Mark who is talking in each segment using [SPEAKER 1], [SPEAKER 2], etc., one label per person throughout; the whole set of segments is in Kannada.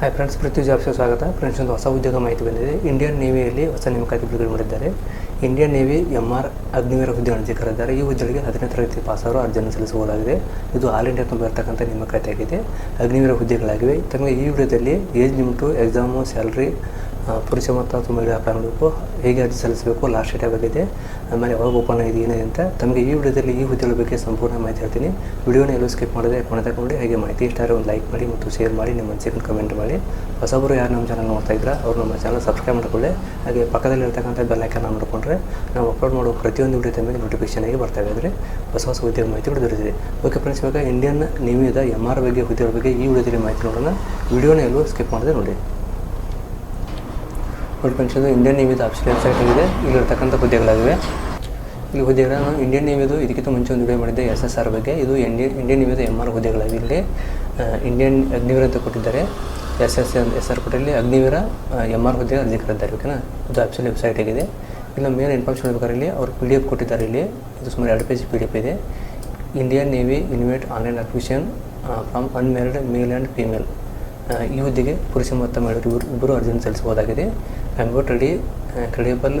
[SPEAKER 1] ಹಾಯ್ ಫ್ರೆಂಡ್ಸ್ ಪೃಥ್ವಿ ಜಾಬ್ಸ್ಗೆ ಸ್ವಾಗತ ಫ್ರೆಂಡ್ಸ್ ಒಂದು ಹೊಸ ಉದ್ಯೋಗ ಮಾಹಿತಿ ಬಂದಿದೆ. ಇಂಡಿಯನ್ ನೇವಿಯಲ್ಲಿ ಹೊಸ ನೇಮಕಾತಿ ಬಿಡುಗಡೆ ಮಾಡಿದ್ದಾರೆ. Indian navy M R Agniveer ಹುದ್ದೆ ಅರ್ಜಿಕರಿದ್ದಾರೆ ಈ ಹುದ್ದೆಗಳಿಗೆ ಹದಿನೈದು ತರಗತಿ ಪಾಸಾರು ಅರ್ಜಿಯನ್ನು ಸಲ್ಲಿಸಬಹುದಾಗಿದೆ. ಇದು ಆಲ್ ಇಂಡಿಯಾ ತುಂಬ ಇರತಕ್ಕಂಥ ನೇಮಕಾತಿ ಆಗಿದೆ ಅಗ್ನಿವೀರ ಹುದ್ದೆಗಳಾಗಿವೆ ತಮಗೆ ಈ ವಿಡಿಯೋದಲ್ಲಿ ಏಜ್ ಲಿಮಿಟು ಎಕ್ಸಾಮು ಸ್ಯಾಲ್ರಿ ಪುರುಷ ಮತ್ತು ಮಹಿಳೆ ಮಾಡಬೇಕು ಹೇಗೆ ಅರ್ಜಿ ಸಲ್ಲಿಸಬೇಕು ಲಾಸ್ಟ್ ಡೇಟ್ ಆಗಿದೆ ಆಮೇಲೆ ಯಾವಾಗ ಓಪನ್ ಆಗಿದೆ ಏನಿದೆ ಅಂತ ತಮಗೆ ಈ ವಿಡಿಯೋದಲ್ಲಿ ಈ ಹುದ್ದೆಗಳ ಬಗ್ಗೆ ಸಂಪೂರ್ಣ ಮಾಹಿತಿ ಹೇಳ್ತೀನಿ. ವಿಡಿಯೋನ ಎಲ್ಲೂ ಸ್ಕಿಪ್ ಮಾಡದೆ ಕೊನೆ ತಗೊಂಡು ಹಾಗೆ ಮಾಹಿತಿ ಇಷ್ಟ ಆದರೆ ಒಂದು ಲೈಕ್ ಮಾಡಿ ಮತ್ತು ಶೇರ್ ಮಾಡಿ, ನಿಮ್ಮ ಮನಸ್ಸಿಗೆ ಕಮೆಂಟ್ ಮಾಡಿ. ಹೊಸಬರು ಯಾರು ನಮ್ಮ ಚಾನಲ್ ನೋಡ್ತಾ ಇದ್ರೆ ಅವ್ರು ನಮ್ಮ ಚಾನಲ್ ಸಬ್ಸ್ಕ್ರೈಬ್ ಮಾಡಿಕೊಳ್ಳಿ. ಹಾಗೆ ಪಕ್ಕದಲ್ಲಿ ಇರ್ತಕ್ಕಂಥ ಬೆಲ್ ಐಕನ್ ನೋಡಿಕೊಂಡ್ರೆ ನಾವು ಅಪ್ಲೋಡ್ ಮಾಡುವ ಪ್ರತಿಯೊಂದು ವಿಡಿಯೋ ತಮಗೆ ನೋಟಿಫಿಕೇಶನ್ ಆಗಿ ಬರ್ತಾ ಇದ್ದರೆ ಹೊಸ ಹೊಸ ಉದ್ಯೋಗ ಮಾಹಿತಿ ದೊರೆತಿದೆ ಓಕೆ ಫ್ರೆಂಡ್ಸ್ ಇವಾಗ ಇಂಡಿಯನ್ ನೇವಿಯದ ಎಂ ಆರ್ ಬಗ್ಗೆ, ಹುದ್ದೆಗಳ ಬಗ್ಗೆ ಈ ವಿಡಿಯೋದಲ್ಲಿ ಮಾಹಿತಿ ನೋಡೋಣ. ವಿಡಿಯೋನ ಎಲ್ಲೂ ಸ್ಕಿಪ್ ಮಾಡಿದೆ ನೋಡಿ. ನೋಡಿ ಪೆನ್ಷನ್ದು ಇಂಡಿಯನ್ ನೇವಿದು ಆಫೀಷಿಯಲ್ ವೆಬ್ಸೈಟ್ ಆಗಿದೆ ಇಲ್ಲಿರ್ತಕ್ಕಂಥ ಹುದ್ದೆಗಳಾಗಿವೆ. ಈ ಹುದ್ದೆಗಳ ನಾನು ಇಂಡಿಯನ್ ನೇವಿದು ಇದಕ್ಕಿಂತ ಮುಂಚೆ ಒಂದು ವಿಡಿಯೋ ಮಾಡಿದ್ದೆ ಎಸ್ ಎಸ್ ಆರ್ ಬಗ್ಗೆ. ಇದು ಇಂಡಿಯನ್ ಇಂಡಿಯನ್ ನೇವಿದು ಎಂ ಆರ್ ಹುದ್ದೆಗಳಾಗಿವೆ. ಇಲ್ಲಿ ಇಂಡಿಯನ್ ಅಗ್ನಿವೀರ ಅಂತ ಕೊಟ್ಟಿದ್ದಾರೆ. ಎಸ್ ಎಸ್ ಎಸ್ ಆರ್ ಕೊಟ್ಟಲ್ಲಿ ಅಗ್ನಿವೀರ ಎಂ ಆರ್ ಹುದ್ದೆ ಅರ್ಜಿ ಕರೆದಿದ್ದಾರೆ ಓಕೆನಾ ಇದು ಆಫೀಷಿಯಲ್ ವೆಬ್ಸೈಟ್ ಆಗಿದೆ ಇಲ್ಲ ಮೇನ್ ಇನ್ಫಾರ್ಮೇಷನ್ ಬೇಕಾದ್ರೆ ಇಲ್ಲಿ ಅವರು ಪಿ ಡಿ ಎಫ್ ಕೊಟ್ಟಿದ್ದಾರೆ ಇಲ್ಲಿ. ಇದು ಸುಮಾರು ಎರಡು ಪೇಜ್ ಪಿ ಡಿ ಎಫ್ ಇದೆ. Indian navy invite online application from unmarried male and female ಈ ಹುದ್ದೆಗೆ ಪುರುಷ ಮತ್ತು ಮಹಿಳೆಯರು ಇವರು ಇಬ್ಬರು ಅರ್ಜಿಯನ್ನು ಸಲ್ಲಿಸಬಹುದಾಗಿದೆ. Computer ready credible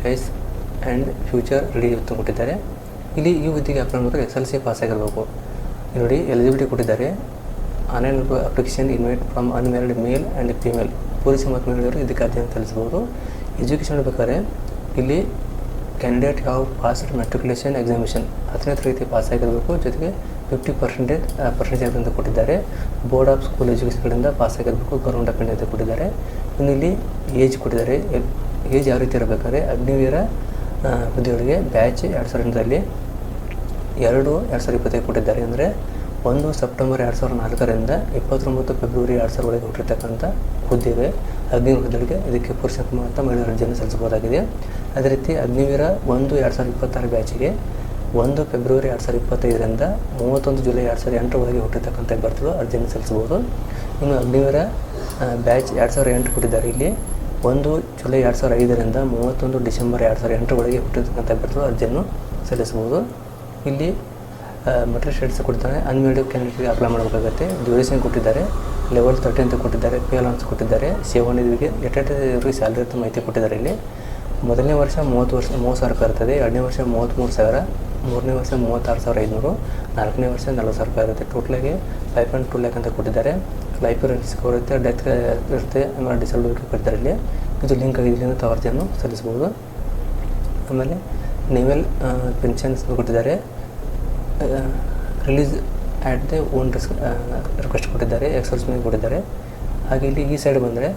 [SPEAKER 1] choice and future ready ಅಂತ ಕೊಟ್ಟಿದ್ದಾರೆ. ಇಲ್ಲಿ ಈ ಹುದ್ದೆಗೆ ಅಪ್ಲೈ ಮಾಡಿದ್ರೆ ಎಸ್ ಎಲ್ ಸಿ ಪಾಸ್ ಆಗಿರಬೇಕು ನೋಡಿ ಎಲಿಜಿಬಿಲಿಟಿ ಕೊಟ್ಟಿದ್ದಾರೆ. Online application invite from unmarried male and female ಪುರುಷ ಮತ್ತು ಮಹಿಳೆಯರು ಇದಕ್ಕೆ ಅರ್ಜಿಯನ್ನು ಸಲ್ಲಿಸಬಹುದು. ಎಜುಕೇಷನ್ ಬೇಕಾದ್ರೆ ಇಲ್ಲಿ ಕ್ಯಾಂಡಿಡೇಟ್ ಯಾವ ಪಾಸ್ ಮೆಟ್ರಿಕ್ಯುಲೇಷನ್ ಎಕ್ಸಾಮಿನೇಷನ್ ಹತ್ತನೇ ತರಗತಿ ಪಾಸ್ ಆಗಿರಬೇಕು. ಜೊತೆಗೆ ಫಿಫ್ಟಿ ಪರ್ಸೆಂಟೇಜ್ ಪರ್ಸೆಂಟೇಜ್ ಅಂತ ಕೊಟ್ಟಿದ್ದಾರೆ. ಬೋರ್ಡ್ ಆಫ್ ಸ್ಕೂಲ್ ಎಜುಕೇಷನ್ಗಳಿಂದ ಪಾಸ್ ಆಗಿರಬೇಕು. ಗೌರ್ಮೆಂಟ್ ಆಫ್ ಅಂತ ಕೊಟ್ಟಿದ್ದಾರೆ. ಇನ್ನು ಇಲ್ಲಿ ಏಜ್ ಕೊಟ್ಟಿದ್ದಾರೆ. ಏಜ್ ಯಾವ ರೀತಿ ಇರಬೇಕಾದ್ರೆ ಅಗ್ನಿವೀರ ಹುದ್ದೆಗಳಿಗೆ ಬ್ಯಾಚ್ ಎರಡು ಸಾವಿರದಲ್ಲಿ ಎರಡು ಎರಡು ಸಾವಿರದ ಇಪ್ಪತ್ತೈದು ಕೊಟ್ಟಿದ್ದಾರೆ. ಅಂದರೆ ಒಂದು ಸೆಪ್ಟೆಂಬರ್ ಎರಡು ಸಾವಿರದ ನಾಲ್ಕರಿಂದ ಇಪ್ಪತ್ತೊಂಬತ್ತು ಫೆಬ್ರವರಿ ಎರಡು ಸಾವಿರದ ಒಳಗೆ ಹುಟ್ಟಿರ್ತಕ್ಕಂಥ ಹುದ್ದೆಗೆ ಅಗ್ನಿ ಹುದ್ದೆಗಳಿಗೆ ಇದಕ್ಕೆ ಪುರುಷ ಮತ್ತು ಮಹಿಳೆಯರ ಅರ್ಜಿಯನ್ನು ಸಲ್ಲಿಸಬಹುದಾಗಿದೆ. ಅದೇ ರೀತಿ ಅಗ್ನಿವೀರ ಒಂದು ಎರಡು ಸಾವಿರದ ಇಪ್ಪತ್ತಾರು ಬ್ಯಾಚಿಗೆ ಒಂದು ಫೆಬ್ರವರಿ ಎರಡು ಸಾವಿರದ ಇಪ್ಪತ್ತೈದರಿಂದ ಮೂವತ್ತೊಂದು ಜುಲೈ ಎರಡು ಸಾವಿರದ ಎಂಟರ ಒಳಗೆ ಹುಟ್ಟಿರ್ತಕ್ಕಂಥ ಅಭ್ಯರ್ಥಿಗಳು ಅರ್ಜಿಯನ್ನು ಸಲ್ಲಿಸಬಹುದು. ಇನ್ನು ಅಗ್ನಿವೀರ ಬ್ಯಾಚ್ ಎರಡು ಸಾವಿರದ ಎಂಟು ಕೊಟ್ಟಿದ್ದಾರೆ ಇಲ್ಲಿ ಒಂದು ಜುಲೈ ಎರಡು ಸಾವಿರದ ಐದರಿಂದ ಮೂವತ್ತೊಂದು ಡಿಸೆಂಬರ್ ಎರಡು ಸಾವಿರದ ಎಂಟರ ಒಳಗೆ ಹುಟ್ಟಿರ್ತಕ್ಕಂಥ ಅಭ್ಯರ್ಥಿಗಳು ಅರ್ಜಿಯನ್ನು ಸಲ್ಲಿಸಬಹುದು. ಇಲ್ಲಿ ಮಟೀರಿಯಲ್ ಶೇಡ್ಸ್ ಕೊಡ್ತಾರೆ. ಅನ್ಮೇಡ್ ಕ್ಯಾಂಡಿಡೇಟ್ಗೆ ಅಪ್ಲೈ ಮಾಡಬೇಕಾಗುತ್ತೆ. ಡ್ಯೂರೇಷನ್ ಕೊಟ್ಟಿದ್ದಾರೆ. ಲೆವೆಲ್ ತರ್ಟಿ ಅಂತ ಕೊಟ್ಟಿದ್ದಾರೆ. ಪೇ ಅನ್ಸ್ ಕೊಟ್ಟಿದ್ದಾರೆ. ಸೇವನಿಧಿಗೆ ಎಟ್ಟೆಟ್ಟವರಿಗೆ ಸ್ಯಾಲ್ರಿ ಅಂತ ಮಾಹಿತಿ ಕೊಟ್ಟಿದ್ದಾರೆ ಇಲ್ಲಿ. ಮೊದಲನೇ ವರ್ಷ ಮೂವತ್ತು ವರ್ಷ, ಮೂವತ್ತು ಸಾವಿರ ರೂಪಾಯಿ ಇರ್ತದೆ. ಎರಡನೇ ವರ್ಷ ಮೂವತ್ತ್ಮೂರು ಸಾವಿರ. ಮೂರನೇ ವರ್ಷ ಮೂವತ್ತಾರು ಸಾವಿರ ಐದುನೂರು ನಾಲ್ಕನೇ ವರ್ಷ ನಲ್ವತ್ತು ಸಾವಿರ ರೂಪಾಯಿ ಇರುತ್ತೆ. ಟೋಟಲಾಗಿ ಫೈವ್ ಪಾಯಿಂಟ್ ಟು ಲ್ಯಾಕ್ ಅಂತ ಕೊಟ್ಟಿದ್ದಾರೆ. ಲೈಫ್ ಇನ್ಶೂರೆನ್ಸ್ ಇರುತ್ತೆ. ಡೆತ್ ಇರುತ್ತೆ ಆಮೇಲೆ ಡಿಸಬಿಲಿಟಿ ಕೊಡ್ತಾರೆ ಇಲ್ಲಿ. ಇದು ಲಿಂಕ್ ಆಗಿದೆ ಅಂತ ತಾವು ಅರ್ಜಿಯನ್ನು ಸಲ್ಲಿಸ್ಬೋದು ಆಮೇಲೆ ನೇವಲ್ ಪೆನ್ಷನ್ಸ್ ಕೊಟ್ಟಿದ್ದಾರೆ. Release at the own risk request ಕೊಟ್ಟಿದ್ದಾರೆ ಎಕ್ಸರ್ಸ್ಮೆಂಟ್ ಕೊಟ್ಟಿದ್ದಾರೆ. ಹಾಗೆ ಇಲ್ಲಿ ಈ ಸೈಡ್ ಬಂದರೆ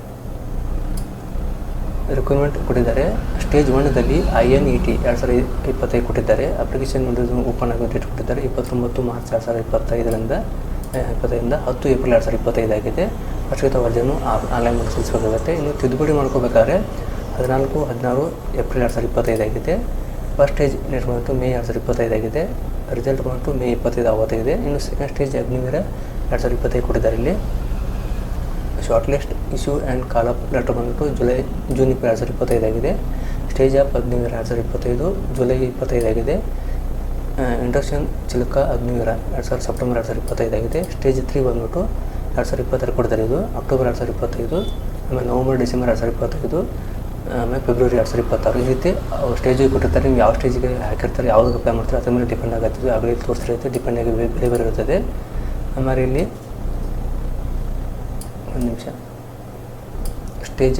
[SPEAKER 1] ರಿಕ್ವೈರ್ಮೆಂಟ್ ಕೊಟ್ಟಿದ್ದಾರೆ. ಸ್ಟೇಜ್ ಒನ್ದಲ್ಲಿ ಐ ಎನ್ ಇ ಟಿ ಎರಡು ಸಾವಿರದ ಇಪ್ಪತ್ತೈದು ಕೊಟ್ಟಿದ್ದಾರೆ. ಅಪ್ಲಿಕೇಶನ್ ಓಪನ್ ಆಗೋ ಡೇಟ್ ಕೊಟ್ಟಿದ್ದಾರೆ. ಇಪ್ಪತ್ತೊಂಬತ್ತು ಮಾರ್ಚ್ ಎರಡು ಸಾವಿರದ ಇಪ್ಪತ್ತೈದರಿಂದ ಇಪ್ಪತ್ತೈದರಿಂದ ಹತ್ತು ಏಪ್ರಿಲ್ ಎರಡು ಸಾವಿರದ ಇಪ್ಪತ್ತೈದಾಗಿದೆ ಆಗಿದೆ. ವರ್ಜನ್ನು ಆನ್ಲೈನ್ ಮೂಲಕ ಸಲ್ಲಿಸಬೇಕಾಗುತ್ತೆ ಇನ್ನು ತಿದ್ದುಪಡಿ ಮಾಡ್ಕೋಬೇಕಾದ್ರೆ ಹದಿನಾಲ್ಕು, ಹದಿನಾರು ಏಪ್ರಿಲ್ ಎರಡು ಸಾವಿರದ ಇಪ್ಪತ್ತೈದು ಆಗಿದೆ. ಫಸ್ಟ್ ಸ್ಟೇಜ್ ಬಂತು ಮೇ ಎರಡು ಸಾವಿರದ ಇಪ್ಪತ್ತೈದಾಗಿದೆ ರಿಸಲ್ಟ್ ಬಂತು ಮೇ ಇಪ್ಪತ್ತೈದು ಆವತ್ತಾಗಿದೆ ಇನ್ನು ಸೆಕೆಂಡ್ ಸ್ಟೇಜ್ ಅಗ್ನಿವೀರ ಎರಡು ಸಾವಿರದ ಇಪ್ಪತ್ತೈದು ಕೊಟ್ಟಿದ್ದಾರೆ ಇಲ್ಲಿ. Short list issue and call up letter ಬಂದ್ಬಿಟ್ಟು ಜುಲೈ ಜೂನ್ ಎರಡು ಸಾವಿರದ ಇಪ್ಪತ್ತೈದಾಗಿದೆ ಸ್ಟೇಜ್ ಆಫ್ ಅಗ್ನಿವೀರ ಎರಡು ಸಾವಿರದ ಇಪ್ಪತ್ತೈದು ಜುಲೈ ಇಪ್ಪತ್ತೈದಾಗಿದೆ ಇಂಡಕ್ಷನ್ ಚಿಲಕ ಅಗ್ನಿವೀರ ಎರಡು ಸಾವಿರದ ಸೆಪ್ಟೆಂಬರ್ ಎರಡು ಸಾವಿರದ ಇಪ್ಪತ್ತೈದಾಗಿದೆ ಸ್ಟೇಜ್ ತ್ರೀ ಬಂದ್ಬಿಟ್ಟು ಎರಡು ಸಾವಿರದ ಇಪ್ಪತ್ತರ ಕೊಡ್ತಾರೆ ಇದು. ಅಕ್ಟೋಬರ್ ಎರಡು ಸಾವಿರದ ಇಪ್ಪತ್ತೈದು, ಆಮೇಲೆ ನವಂಬರ್ ಡಿಸೆಂಬರ್ ಎರಡು ಸಾವಿರದ ಇಪ್ಪತ್ತೈದು. ಆಮೇಲೆ ಫೆಬ್ರವರಿ ಎರಡು ಸಾವಿರದ ಇಪ್ಪತ್ತಾರು ಈ ರೀತಿ ಸ್ಟೇಜಿಗೆ ಕೊಟ್ಟಿರ್ತಾರೆ ನಿಮ್ಗೆ ಯಾವ ಸ್ಟೇಜಿಗೆ ಹಾಕಿರ್ತಾರೆ, ಯಾವ್ದಕ್ಕೆ ಅಪ್ಲೈ ಮಾಡ್ತಾರೆ, ಅದ್ರ ಮೇಲೆ ಡಿಪೆಂಡ್ ಆಗುತ್ತೆ ಆಗಲೇ ತೋರಿಸಿರುತ್ತೆ ಡಿಪೆಂಡ್ ಆಗಿ ಬೇರೆ ಬೇರೆ ಇರುತ್ತದೆ ಆಮೇಲೆ ಇಲ್ಲಿ ಒಂದು ನಿಮಿಷ. ಸ್ಟೇಜ್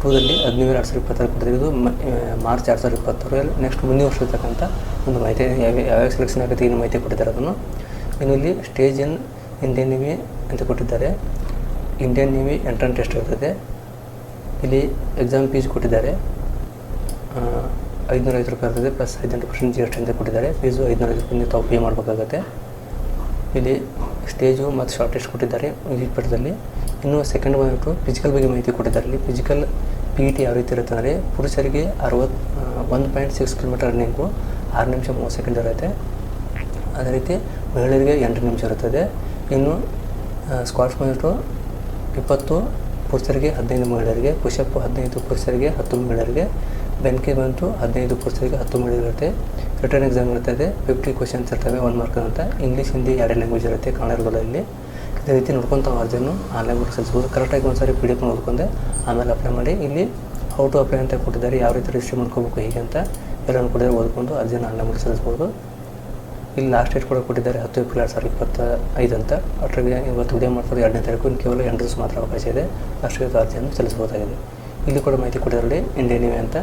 [SPEAKER 1] ಟೂದಲ್ಲಿ ಹದಿನೈದು ಎರಡು ಸಾವಿರದ ಇಪ್ಪತ್ತಾರು ಕೊಟ್ಟಿದ್ದಾರೆ. ಇದು ಮಾರ್ಚ್ ಎರಡು ಸಾವಿರದ ಇಪ್ಪತ್ತಾರು ನೆಕ್ಸ್ಟ್ ಮುಂದಿನ ವರ್ಷ ಇರ್ತಕ್ಕಂಥ ಒಂದು ಮಾಹಿತಿ, ಯಾವ ಯಾವ್ಯಾವ ಸೆಲೆಕ್ಷನ್ ಆಗುತ್ತೆ ಏನು ಮಾಹಿತಿ ಕೊಟ್ಟಿದ್ದಾರೆ ಅದನ್ನು. ಇನ್ನು ಇಲ್ಲಿ ಸ್ಟೇಜ್ ಇನ್ ಇಂಡಿಯನ್ ನೇವಿ ಅಂತ ಕೊಟ್ಟಿದ್ದಾರೆ. ಇಂಡಿಯನ್ ನೇವಿ ಎಂಟ್ರನ್ ಟೆಸ್ಟ್ ಇರ್ತದೆ. ಇಲ್ಲಿ ಎಕ್ಸಾಮ್ ಫೀಸ್ ಕೊಟ್ಟಿದ್ದಾರೆ. ಐದುನೂರ ಐದು ರೂಪಾಯಿ ಇರ್ತದೆ ಪ್ಲಸ್ ಹದಿನೆಂಟು ಪರ್ಸೆಂಟ್ ಜಿ ಎಸ್ ಟಿ ಅಂತ ಕೊಟ್ಟಿದ್ದಾರೆ. ಫೀಸು ಐದುನೂರ ಐದು ರೂಪಾಯಿ ತಾವು ಪೇ ಮಾಡಬೇಕಾಗತ್ತೆ. ಇಲ್ಲಿ ಸ್ಟೇಜು ಮತ್ತು ಶಾರ್ಟ್ ಟೆಸ್ಟ್ ಕೊಟ್ಟಿದ್ದಾರೆ ಈ ಪಟ್ಟದಲ್ಲಿ ಇನ್ನು ಸೆಕೆಂಡ್ ಬಂದ್ಬಿಟ್ಟು ಫಿಸಿಕಲ್ ಬಗ್ಗೆ ಮಾಹಿತಿ ಕೊಟ್ಟಿದ್ದಾರೆ. ಇಲ್ಲಿ ಫಿಸಿಕಲ್ ಪಿ ಟಿ ಯಾವ ರೀತಿ ಇರುತ್ತೆ ಅಂದರೆ ಪುರುಷರಿಗೆ ಅರವತ್ತು ಒಂದು ಪಾಯಿಂಟ್ ಸಿಕ್ಸ್ ಕಿಲೋಮೀಟರ್ ರನ್ನಿಂಗು ಆರು ನಿಮಿಷ ಮೂವತ್ತು ಸೆಕೆಂಡ್ ಇರುತ್ತೆ. ಅದೇ ರೀತಿ ಮಹಿಳೆಯರಿಗೆ ಎಂಟು ನಿಮಿಷ ಇರುತ್ತದೆ. ಇನ್ನು ಸ್ಕ್ವಾಟ್ಸ್ ಬಂದ್ಬಿಟ್ಟು ಇಪ್ಪತ್ತು ಪುರುಷರಿಗೆ ಹದಿನೈದು ಮಹಿಳೆಯರಿಗೆ ಪುಷಪ್ ಹದಿನೈದು ಪುರುಷರಿಗೆ ಹತ್ತು ಮಹಿಳೆಯರಿಗೆ ಬೆಂಕಿ ಬಂತು ಹದಿನೈದು ಪುರುಷರಿಗೆ ಹತ್ತು ಮಹಿಳೆಯರಿರುತ್ತೆ ರಿಟರ್ನ್ ಎಕ್ಸಾಮ್ ಇರ್ತದೆ ಫಿಫ್ಟಿ ಕ್ವಶನ್ಸ್ ಇರ್ತವೆ ಒನ್ ಮಾರ್ಕ್ ಅಂತ ಇಂಗ್ಲೀಷ್ ಹಿಂದಿ ಎರಡು ಲ್ಯಾಂಗ್ವೇಜ್ ಇರುತ್ತೆ ಕನ್ನಡದಲ್ಲಿ ಇದೇ ರೀತಿ ನೋಡ್ಕೊಂಡು ತಾವು ಅರ್ಜಿಯನ್ನು ಆನ್ಲೈನ್ ಮೂಲಕ ಸಲ್ಲಿಸ್ಬೋದು ಕರೆಕ್ಟಾಗಿ ಒಂದು ಸಾರಿ ಪಿ ಡಿ ಎಫ್ ನೋಡ್ಕೊಂಡೆ ಆಮೇಲೆ ಅಪ್ಲೈ ಮಾಡಿ. ಇಲ್ಲಿ ಹೌ ಟು ಅಪ್ಲೈ ಅಂತ ಕೊಟ್ಟಿದ್ದಾರೆ. ಯಾವ ರೀತಿ ರಿಜಿಸ್ಟರ್ ಮಾಡ್ಕೋಬೇಕು, ಹೀಗೆ ಅಂತ ಎಲ್ಲನೂ ಕೂಡ ಓದ್ಕೊಂಡು ಅರ್ಜಿಯನ್ನು ಆನ್ಲೈನ್ ಮೂಲಕ ಸಲ್ಲಿಸ್ಬೋದು ಇಲ್ಲಿ ಲಾಸ್ಟ್ ಡೇಟ್ ಕೂಡ ಕೊಟ್ಟಿದ್ದಾರೆ. ಹತ್ತು ಏಪ್ರಿಲ್ ಎರಡು ಸಾವಿರದ ಇಪ್ಪತ್ತ ಐದು ಅಂತ. ಅಟ್ರಿಗೆ ಇವತ್ತು ಉದಯ ಮಾಡ್ತಾರೆ ಎರಡನೇ ತಾರೀಕು. ಕೇವಲ ಎಂಟು ದಿವಸ ಮಾತ್ರ ಅವಕಾಶ ಇದೆ. ರಾಷ್ಟ್ರೀಯ ಅರ್ಜಿಯನ್ನು ಸಲ್ಲಿಸಬಹುದಾಗಿದೆ. ಇಲ್ಲಿ ಕೂಡ ಮಾಹಿತಿ ಕೊಟ್ಟಿದ್ದಾರೆ. ಇಂಡಿಯನ್ ಅಂತ.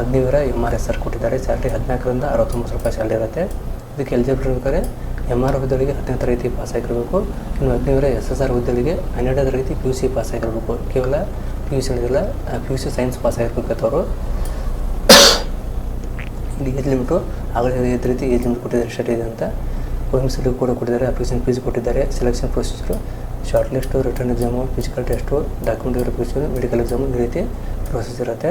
[SPEAKER 1] Agniveer M R S R ಕೊಟ್ಟಿದ್ದಾರೆ. ಸ್ಯಾಲ್ರಿ ಹದಿನಾಲ್ಕರಿಂದ ಅರವತ್ತೊಂಬತ್ತು ರೂಪಾಯಿ ಸ್ಯಾಲ್ರಿ ಇರುತ್ತೆ. ಇದಕ್ಕೆ ಎಲಿಜಿಬಲ್ ಇರ್ಬೇಕಾದ್ರೆ ಎಂ ಆರ್ ಹುದ್ದೆಗಳಿಗೆ ಹತ್ತನೇ ತರಗತಿ ಪಾಸ್ ಆಗಿರಬೇಕು. ಇನ್ನು ಅಗ್ನಿವೀರ ಎಸ್ ಎಸ್ ಆರ್ ಹುದ್ದೆಗಳಿಗೆ ಹನ್ನೆರಡನೇ ತರಗತಿ ಪಿ ಯು ಸಿ ಪಾಸ್ ಆಗಿರಬೇಕು. ಕೇವಲ P U C ಹಿಡಿದಿಲ್ಲ P U C science pass ಆಗಿರ್ಬೇಕಾದವರು limit ಆಗಲೇ ಇದೇ ರೀತಿ ಏಜ್ ಲಿಮಿಟ್ ಕೊಟ್ಟಿದ್ದಾರೆ ಸ್ಟಾರ್ಟ್ ಇದೆ ಅಂತ ಎಂ ಕೂಡ ಕೊಟ್ಟಿದ್ದಾರೆ ಅಪ್ಲಿಕೇಶನ್ ಫೀಸ್ ಕೊಟ್ಟಿದ್ದಾರೆ selection procedure short list written exam physical test document verification medical exam ಈ ರೀತಿ ಪ್ರೊಸೆಸ್ ಇರುತ್ತೆ.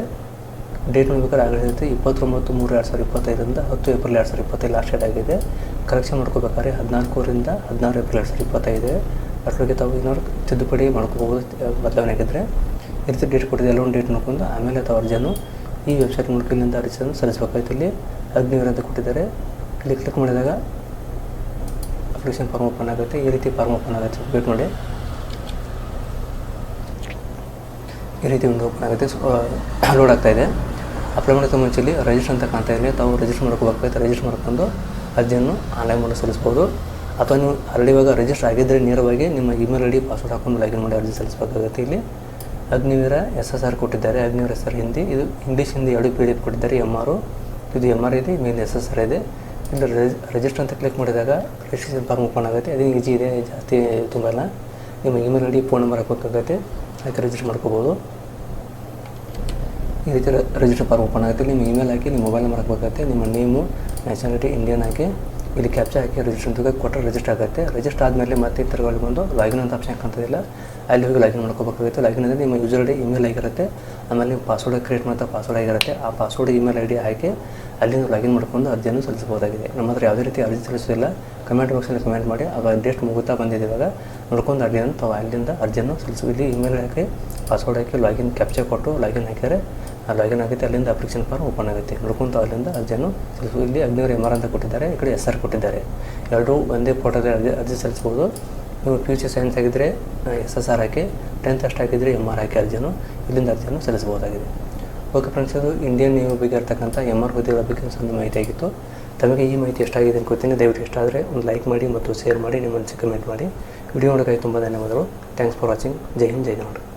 [SPEAKER 1] ಡೇಟ್ ನೋಡ್ಬೇಕಾದ್ರೆ ಆಗಲೇ ಇರುತ್ತೆ ಇಪ್ಪತ್ತೊಂಬತ್ತು ಮೂರು ಎರಡು ಸಾವಿರದ ಇಪ್ಪತ್ತೈದರಿಂದ ಹತ್ತು ಏಪ್ರಿಲ್ ಎರಡು ಸಾವಿರದ ಇಪ್ಪತ್ತೈದು ಲಾಸ್ಟ್ ಡೇಟ್ ಆಗಿದೆ. ಕರೆಕ್ಷನ್ ಮಾಡ್ಕೋಬೇಕಾದ್ರೆ ಹದಿನಾಲ್ಕರಿಂದ ಹದಿನಾರು ಏಪ್ರಿಲ್ ಎರಡು ಸಾವಿರದ ಇಪ್ಪತ್ತೈದು. ಅಷ್ಟೊಳಗೆ ತಾವು ಏನಾದ್ರು ತಿದ್ದುಪಡಿ ಮಾಡ್ಕೋಬೋದು ಬದಲಾವಣೆ ಆಗಿದ್ದರೆ ಈ ರೀತಿ ಡೇಟ್ ಕೊಟ್ಟಿದೆ ಎಲ್ಲೊಂದು ಡೇಟ್ ನೋಡ್ಕೊಂಡು ಆಮೇಲೆ ತಾವು ಅರ್ಜಿಯನ್ನು ಈ ವೆಬ್ಸೈಟ್ ಮೂಲಕ ಇಲ್ಲಿಂದ ಅರ್ಜಿಯನ್ನು ಸಲ್ಲಿಸಬೇಕಾಯ್ತು. ಇಲ್ಲಿ ಅಗ್ನಿವೀರ ಅಂತ ಕೊಟ್ಟಿದ್ದಾರೆ. ಇಲ್ಲಿ ಕ್ಲಿಕ್ ಮಾಡಿದಾಗ ಅಪ್ಲಿಕೇಶನ್ ಫಾರ್ಮ್ ಓಪನ್ ಆಗುತ್ತೆ. ಈ ರೀತಿ ಫಾರ್ಮ್ ಓಪನ್ ಆಗುತ್ತೆ. ವೇಟ್ ಮಾಡಿ. ಈ ರೀತಿ ಒಂದು ಓಪನ್ ಆಗುತ್ತೆ. ಲೋಡ್ ಆಗ್ತಾ ಇದೆ. ಅಪ್ಲೈ ಮಾಡೋಕ್ಕೆ ಮುಂಚೆ ಇಲ್ಲಿ ರಿಜಿಸ್ಟರ್ ಅಂತ ಕಾಣ್ತಾ ಇದೆ. ತಾವು ರಿಜಿಸ್ಟರ್ ಮಾಡ್ಕೋಬೇಕಾಗುತ್ತೆ ರಿಜಿಸ್ಟರ್ ಮಾಡ್ಕೊಂಡು ಅರ್ಜಿಯನ್ನು ಆನ್ಲೈನ್ ಮೂಲಕ ಸಲ್ಲಿಸ್ಬೋದು ಅಥವಾ ನೀವು ಆಲ್ರೆಡಿ ಇವಾಗ ರಿಜಿಸ್ಟರ್ ಆಗಿದ್ದರೆ ನೇರವಾಗಿ ನಿಮ್ಮ ಇಮೇಲ್ ಐ ಡಿ ಪಾಸ್ವರ್ಡ್ ಹಾಕೊಂಡು ಲಾಗಿನ್ ಮಾಡಿ ಅರ್ಜಿ ಸಲ್ಲಿಸಬೇಕಾಗುತ್ತೆ ಇಲ್ಲಿ. ಅಗ್ನಿವೀರ ಎಸ್ ಎಸ್ ಆರ್ ಕೊಟ್ಟಿದ್ದಾರೆ. Agniveer S R Hindi. ಇದು ಇಂಗ್ಲೀಷ್ ಹಿಂದಿ ಎರಡು ಪಿ ಕೊಟ್ಟಿದ್ದಾರೆ. ಎಂ ಆರು ಇದು ಎಂ ಆರ್ ಇದೆ, ಮೇಲೆ ಎಸ್ ಎಸ್ ಆರ್ ಇದೆ. ಇಲ್ಲಿ ರಿಜಿಸ್ಟರ್ ಅಂತ ಕ್ಲಿಕ್ ಮಾಡಿದಾಗ ರಿಜಿಸ್ಟ್ರೇಷನ್ ಫಾರ್ಮ್ ಓಪನ್ ಆಗುತ್ತೆ. ಅದು ಈಜಿ ಇದೆ, ಜಾಸ್ತಿ ತುಂಬಲ್ಲ ನಿಮ್ಮ email I D phone number ಹಾಕೋಬೇಕಾಗುತ್ತೆ. ಅದಕ್ಕೆ ರಿಜಿಸ್ಟರ್ ಮಾಡ್ಕೋಬೋದು. ಈ ರೀತಿ ರಿಜಿಸ್ಟರ್ ಫಾರ್ಮ್ ಓಪನ್ ಆಗುತ್ತೆ. ನಿಮ್ಮ ಇಮೇಲ್ ಹಾಕಿ, ನಿಮ್ಮ ಮೊಬೈಲ್ ನಂಬರ್ ಹಾಕಬೇಕಾಗುತ್ತೆ. ನಿಮ್ಮ ನೇಮು ನ್ಯಾಷನಾಲಿಟಿ ಇಂಡಿಯನ್ ಹಾಕಿ. ಇಲ್ಲಿ ಕ್ಯಾಪ್ಚರ್ ಹಾಕಿ ರಿಜಿಸ್ಟರ್ ಅಂತ ಕೊಟ್ಟರೆ ರಿಜಿಸ್ಟರ್ ಆಗುತ್ತೆ. ರಿಜಿಸ್ಟರ್ ಆದಮೇಲೆ ಮತ್ತೆ ತಿರುಗಲ್ಲಿ ಬಂದು ಲಾಗಿನ್ ಅಂತ ಆಪ್ಷನ್ ಕಾಣ್ತದಿಲ್ಲ ಅಲ್ಲಿ ಹೋಗಿ ಲಾಗಿನ್ ಮಾಡ್ಕೋಬೇಕಾಗುತ್ತೆ. ಲಾಗಿನ್ ಅಂದರೆ ನಿಮ್ಮ ಯೂಸರ್ ಐಡಿ ಇಮೇಲ್ ಆಗಿರುತ್ತೆ. ಆಮೇಲೆ ನೀವು ಪಾಸ್ವರ್ಡ್ ಕ್ರಿಯೇಟ್ ಮಾಡ್ತಾ ಪಾಸ್ವರ್ಡ್ ಆಗಿರುತ್ತೆ. ಆ ಪಾಸ್ವರ್ಡ್ ಇಮೇಲ್ ಐ ಡಿ ಹಾಕಿ ಅಲ್ಲಿಂದ ಲಾಗಿನ್ ಮಾಡ್ಕೊಂಡು ಅರ್ಜಿಯನ್ನು ಸಲ್ಲಿಸಬಹುದಾಗಿದೆ. ನಮ್ಮ ಹತ್ರ ಯಾವುದೇ ರೀತಿ ಅರ್ಜಿ ಸಲ್ಲಿಸೋದಿಲ್ಲ. ಕಮೆಂಟ್ ಬಾಕ್ಸಲ್ಲಿ ಕಮೆಂಟ್ ಮಾಡಿ. ಅವಾಗ ಡೇಟ್ ಮುಗುತ್ತಾ ಬಂದಿದೆ ಇವಾಗ. ನೋಡ್ಕೊಂಡು ಅರ್ಜಿಯನ್ನು ತಾವು ಅಲ್ಲಿಂದ ಅರ್ಜಿಯನ್ನು ಸಲ್ಲಿಸಿ. ಇಲ್ಲಿ ಇಮೇಲ್ ಹಾಕಿ ಪಾಸ್ವರ್ಡ್ ಹಾಕಿ ಲಾಗಿನ್ ಕ್ಯಾಪ್ಚರ್ ಕೊಟ್ಟು ಲಾಗಿನ್ ಹಾಕಿದರೆ ಲಾಗಿನ್ ಆಗುತ್ತೆ ಅಲ್ಲಿಂದ ಅಪ್ಲಿಕೇಶನ್ ಫಾರ್ಮ್ ಓಪನ್ ಆಗುತ್ತೆ. ನೋಡ್ಕೊಂತ ಅಲ್ಲಿಂದ ಅರ್ಜಿಯನ್ನು ಸಲ್ಲಿಸು ಇಲ್ಲಿ ಅಗ್ನಿವರ್ ಎಂ ಆರ್ ಅಂತ ಕೊಟ್ಟಿದ್ದಾರೆ. ಈ ಕಡೆ ಎಸ್ ಆರ್ ಕೊಟ್ಟಿದ್ದಾರೆ. ಎರಡೂ ಒಂದೇ ಫೋಟೋದಲ್ಲಿ ಅರ್ಜಿ ಅರ್ಜಿ ಸಲ್ಲಿಸ್ಬೋದು ನೀವು ಪಿ ಯು ಸಿ ಸೈನ್ಸ್ ಆಗಿದ್ದರೆ ಎಸ್ ಎಸ್ ಆರ್ ಹಾಕಿ ಟೆಂತ್ ಅಷ್ಟು ಹಾಕಿದರೆ ಎಂ ಆರ್ ಹಾಕಿ ಅರ್ಜಿಯನ್ನು ಇಲ್ಲಿಂದ ಅರ್ಜಿಯನ್ನು ಸಲ್ಲಿಸಬಹುದಾಗಿದೆ. ಓಕೆ ಫ್ರೆಂಡ್ಸ್ ಅದು ಇಂಡಿಯನ್ ನೇವಿ ಬಗ್ಗೆ ಇರ್ತಕ್ಕಂಥ ಎಂ ಆರ್ ಹುದ್ದೆಗಳ ಬಗ್ಗೆ ಒಂದು ಮಾಹಿತಿ ಆಗಿತ್ತು. ತಮಗೆ ಈ ಮಾಹಿತಿ ಎಷ್ಟಾಗಿದೆ ಅಂತ ಗೊತ್ತೀನಿ ದಯವಿಟ್ಟು ಇಷ್ಟ ಒಂದು ಲೈಕ್ ಮಾಡಿ ಮತ್ತು ಶೇರ್ ಮಾಡಿ ನಿಮ್ಮನ್ನು ಕಮೆಂಟ್ ಮಾಡಿ. ವಿಡಿಯೋ ನೋಡೋಕ್ಕಾಗಿ ತುಂಬ ಧನ್ಯವಾದಗಳು. ಥ್ಯಾಂಕ್ಸ್ ಫಾರ್ ವಾಚಿಂಗ್ ಜೈ ಹಿಂದ್, ಜೈ ಕರ್ನಾಟಕ.